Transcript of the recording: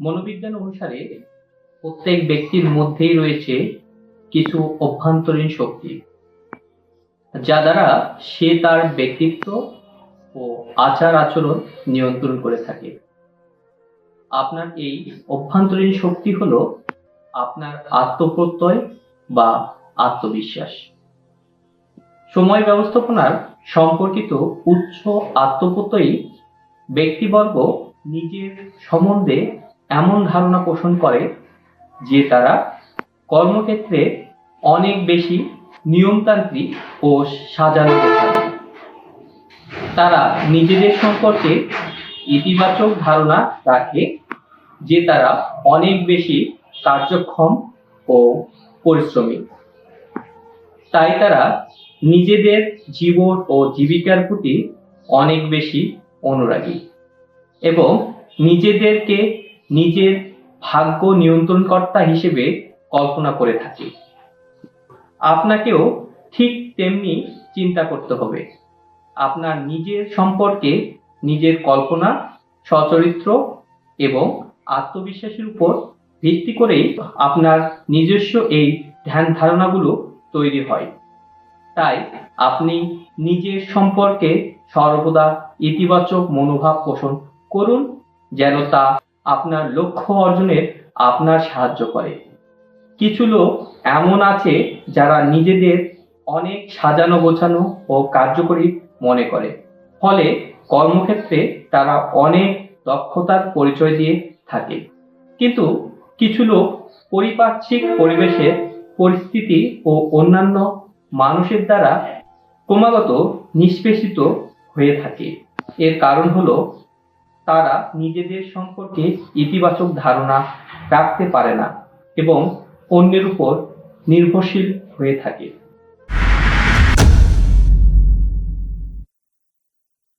মনোবিজ্ঞান অনুসারে প্রত্যেক ব্যক্তির মধ্যেই রয়েছে কিছু অভ্যন্তরীণ শক্তি, যা দ্বারা সে তার ব্যক্তিত্ব ও আচার আচরণ নিয়ন্ত্রণ করে থাকে। আপনার এই অভ্যন্তরীণ শক্তি হলো আপনার আত্মপ্রত্যয় বা আত্মবিশ্বাস। সময় ব্যবস্থাপনার সম্পর্কিত উচ্চ আত্মপ্রত্যয়ী ব্যক্তিবর্গ নিজের সম্বন্ধে এমন ধারণা পোষণ করে যে তারা কর্মক্ষেত্রে অনেক বেশি নিয়মতান্ত্রিক ও সাজানো গোছানো তারা নিজেদের সম্পর্কে ইতিবাচক ধারণা রাখে যে তারা অনেক বেশি কার্যক্ষম ও পরিশ্রমী। তাই তারা নিজেদের জীবন ও জীবিকার প্রতি অনেক বেশি অনুরাগী এবং নিজেদেরকে নিজের ভাগ্য নিয়ন্ত্রণকর্তা হিসেবে কল্পনা করে থাকি। আপনাকেও ঠিক তেমনি চিন্তা করতে হবে। আপনার নিজের সম্পর্কে নিজের কল্পনা, সচরিত্র এবং আত্মবিশ্বাসের উপর ভিত্তি করেই আপনার নিজস্ব এই ধ্যান ধারণাগুলো তৈরি হয়। তাই আপনি নিজের সম্পর্কে সর্বদা ইতিবাচক মনোভাব পোষণ করুন, যেন তা আপনার লক্ষ্য অর্জনের আপনার সাহায্য করে। কিছু লোক এমন আছে যারা নিজেদের অনেক সাজানো গোছানো ও কার্যকরী মনে করে। ফলে কর্মক্ষেত্রে তারা অনেক দক্ষতার পরিচয় দিয়ে থাকে। কিন্তু কিছু লোক পরিপার্শ্বিক পরিবেশের পরিস্থিতি ও অন্যান্য মানুষের দ্বারা ক্রমাগত নিষ্পেষিত হয়ে থাকে। এর কারণ হলো তারা নিজেদের সম্পর্কে ইতিবাচক ধারণা রাখতে পারে না এবং অন্যের উপর নির্ভরশীল হয়ে থাকে।